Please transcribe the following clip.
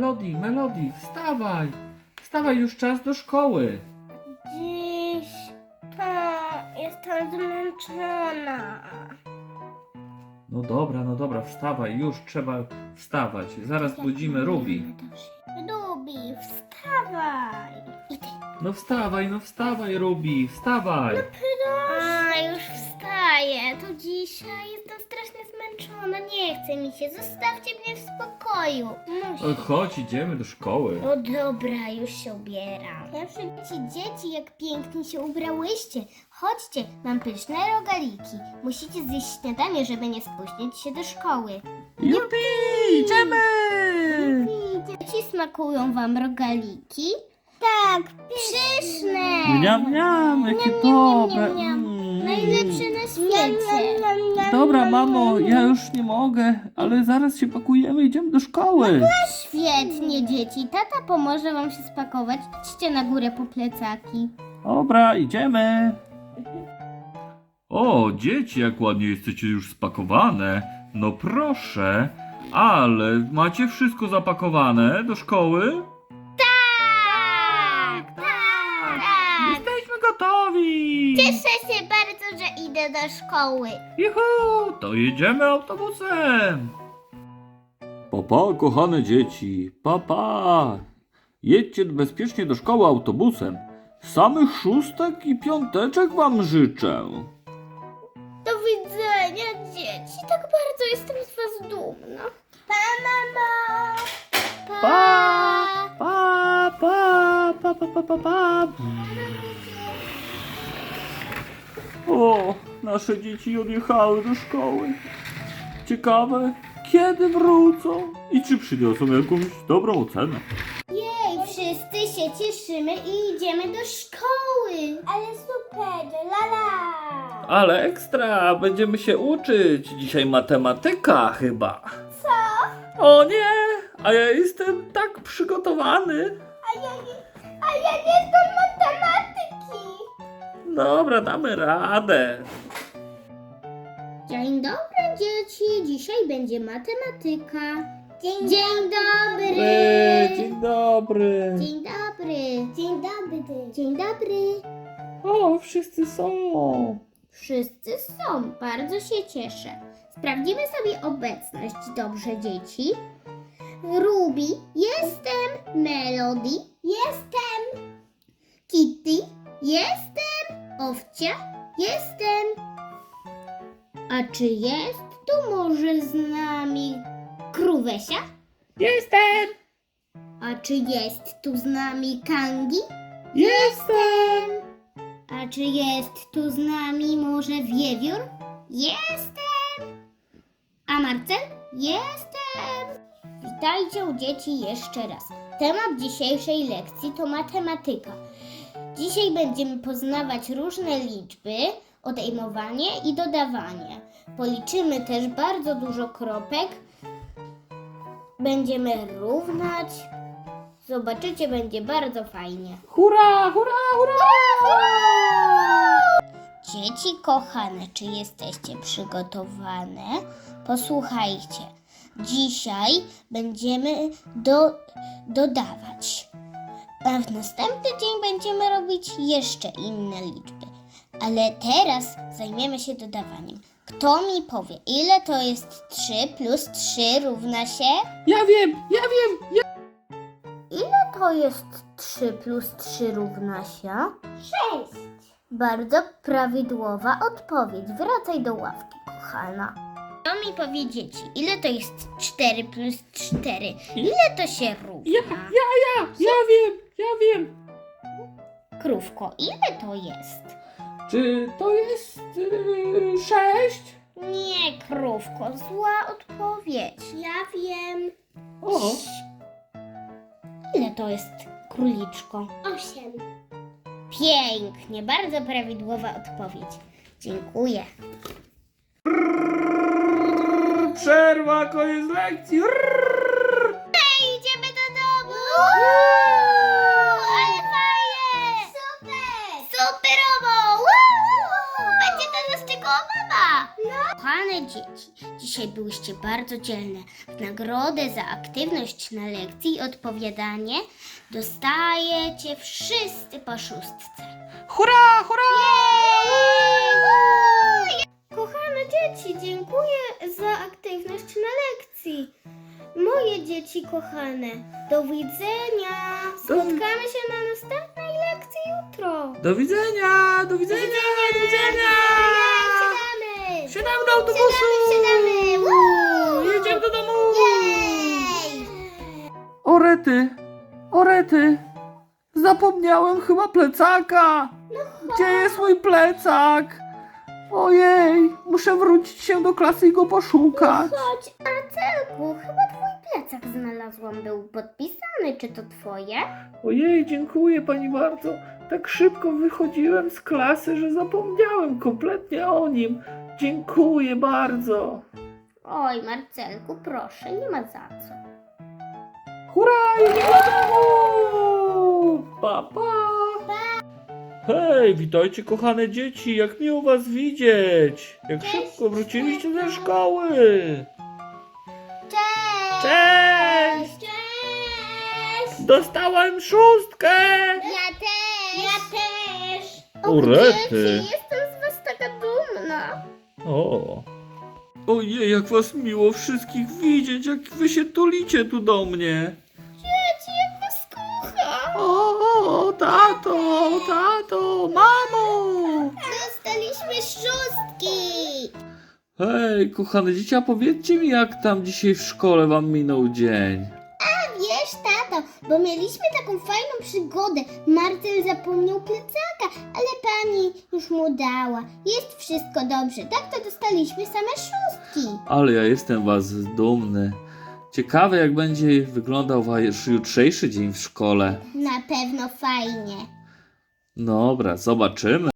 Melody, Melody, wstawaj! Wstawaj, już czas do szkoły! Dziś to jestem zmęczona. No dobra, no dobra, wstawaj, już trzeba wstawać. Zaraz budzimy Ruby. Rubi, wstawaj. I ty. No wstawaj, no wstawaj, Ruby, wstawaj! A, już wstaję. To dzisiaj zmęczona. Nie chce mi się. Zostawcie mnie w spokoju. O, Chodź, idziemy do szkoły. No dobra, już się ubieram. Pierwsze dzieci, dzieci, jak pięknie się ubrałyście. Chodźcie, mam pyszne rogaliki. Musicie zjeść śniadanie, żeby nie spóźnić się do szkoły. Jupi, idziemy! Dzieci smakują wam rogaliki? Tak, pyszne. Miam, miam, jakie Niam, niam, dobre. niam, niam. Mm. Najlepsze na świecie. Dobra, mamo, ja już nie mogę, ale zaraz się pakujemy, idziemy do szkoły. Świetnie, dzieci. Tata pomoże wam się spakować. Idźcie na górę po plecaki. Dobra, idziemy. O, dzieci, jak ładnie jesteście już spakowane. No proszę, ale macie wszystko zapakowane do szkoły? Idę do szkoły. Juhu, to jedziemy autobusem. Papa, kochane dzieci, papa. Jedźcie bezpiecznie do szkoły autobusem. Samych szóstek i piąteczek wam życzę. Do widzenia, dzieci. Tak bardzo jestem z was dumna. Pa, mamo. Pa, pa, pa, pa, pa, pa, pa, pa. O, nasze dzieci odjechały do szkoły. Ciekawe, kiedy wrócą i czy przyniosą jakąś dobrą ocenę. Jej, wszyscy się cieszymy i idziemy do szkoły. Ale super, lala. Ale ekstra, będziemy się uczyć. Dzisiaj matematyka chyba. Co? O nie, a ja jestem tak przygotowany. A ja nie, a ja nie matematyki. Dobra, damy radę. Dzień dobry, dzieci. Dzisiaj będzie matematyka. Dzień, Dzień dobry. Dzień dobry. Dzień dobry. Dzień dobry. Dzień dobry. O, wszyscy są. Wszyscy są. Bardzo się cieszę. Sprawdzimy sobie obecność. Dobrze, dzieci. Ruby, jestem. Melody, jestem. Kitty, jestem. Owcia, jestem. A czy jest tu może z nami Kruwesia? Jestem. A czy jest tu z nami Kangi? Jestem. A czy jest tu z nami może Wiewiór? Jestem! A Marcel? Jestem! Witajcie u dzieci jeszcze raz. Temat dzisiejszej lekcji to matematyka. Dzisiaj będziemy poznawać różne liczby, odejmowanie i dodawanie. Policzymy też bardzo dużo kropek. Będziemy równać. Zobaczycie, będzie bardzo fajnie. Hurra, hurra, hurra. Dzieci kochane, czy jesteście przygotowane? Posłuchajcie. Dzisiaj będziemy do, dodawać. A w następny dzień będziemy robić jeszcze inne liczby. Ale teraz zajmiemy się dodawaniem. Kto mi powie, ile to jest 3 plus 3 równa się? Ja wiem, ja wiem. Ja... Ile to jest 3 plus 3 równa się? 6. Bardzo prawidłowa odpowiedź. Wracaj do ławki, kochana. To mi powie dzieci, ile to jest 4 plus 4? Ile to się równa? Ja, ja, ja, ja wiem, ja wiem. Krówko, ile to jest? Czy to jest yy, sześć? Nie, krówko, zła odpowiedź. Ja wiem. O, Ile to jest króliczko? 8. Pięknie, bardzo prawidłowa odpowiedź. Dziękuję. przerwa, koniec lekcji. Idziemy do domu! Superowo! Będzie to nas czego mama! No. Kochane dzieci, dzisiaj byłyście bardzo dzielne. W nagrodę za aktywność na lekcji i odpowiadanie dostajecie wszyscy po szóstce. Hurra, hurra! Kochane dzieci, dziękuję za aktywność na lekcji. Moje dzieci kochane, do widzenia. Spotkamy Do widzenia, do widzenia, do widzenia! Siadamy! Siadamy do autobusu! Siadamy, siadamy! Jedziemy do domu! Jej! Orety, orety, zapomniałem chyba plecaka. Gdzie jest mój plecak? Ojej, muszę wrócić się do klasy i go poszukać. Chodź, Marcelku, chyba twój plecak znalazłam. Był podpisany, czy to twoje? Ojej, dziękuję pani bardzo. Tak szybko wychodziłem z klasy, że zapomniałem kompletnie o nim. Dziękuję bardzo. Oj, Marcelku, proszę, nie ma za co. Hurra, do domu! Pa, pa! Hej, witajcie kochane dzieci, jak miło was widzieć! Jak szybko wróciliście ze szkoły! Cześć! Cześć! Dostałem szóstkę! Ja też! Ja też! O, rety. dzieci, jestem z was taka dumna. O! Ojej, jak was miło wszystkich widzieć, jak wy się tulicie tu do mnie! Dzieci, jak was kocham. O, o, tato, tato, mamo! Dostaliśmy szóstki. Hej, kochane dzieci, a powiedzcie mi, jak tam dzisiaj w szkole wam minął dzień? A wiesz, tato, bo mieliśmy taką fajną przygodę. Marcel zapomniał plecaka, ale pani już mu dała. Jest wszystko dobrze. Tak to dostaliśmy same szóstki. Ale ja jestem was dumny. Ciekawe, jak będzie wyglądał wasz jutrzejszy dzień w szkole. Na pewno fajnie. Dobra, zobaczymy.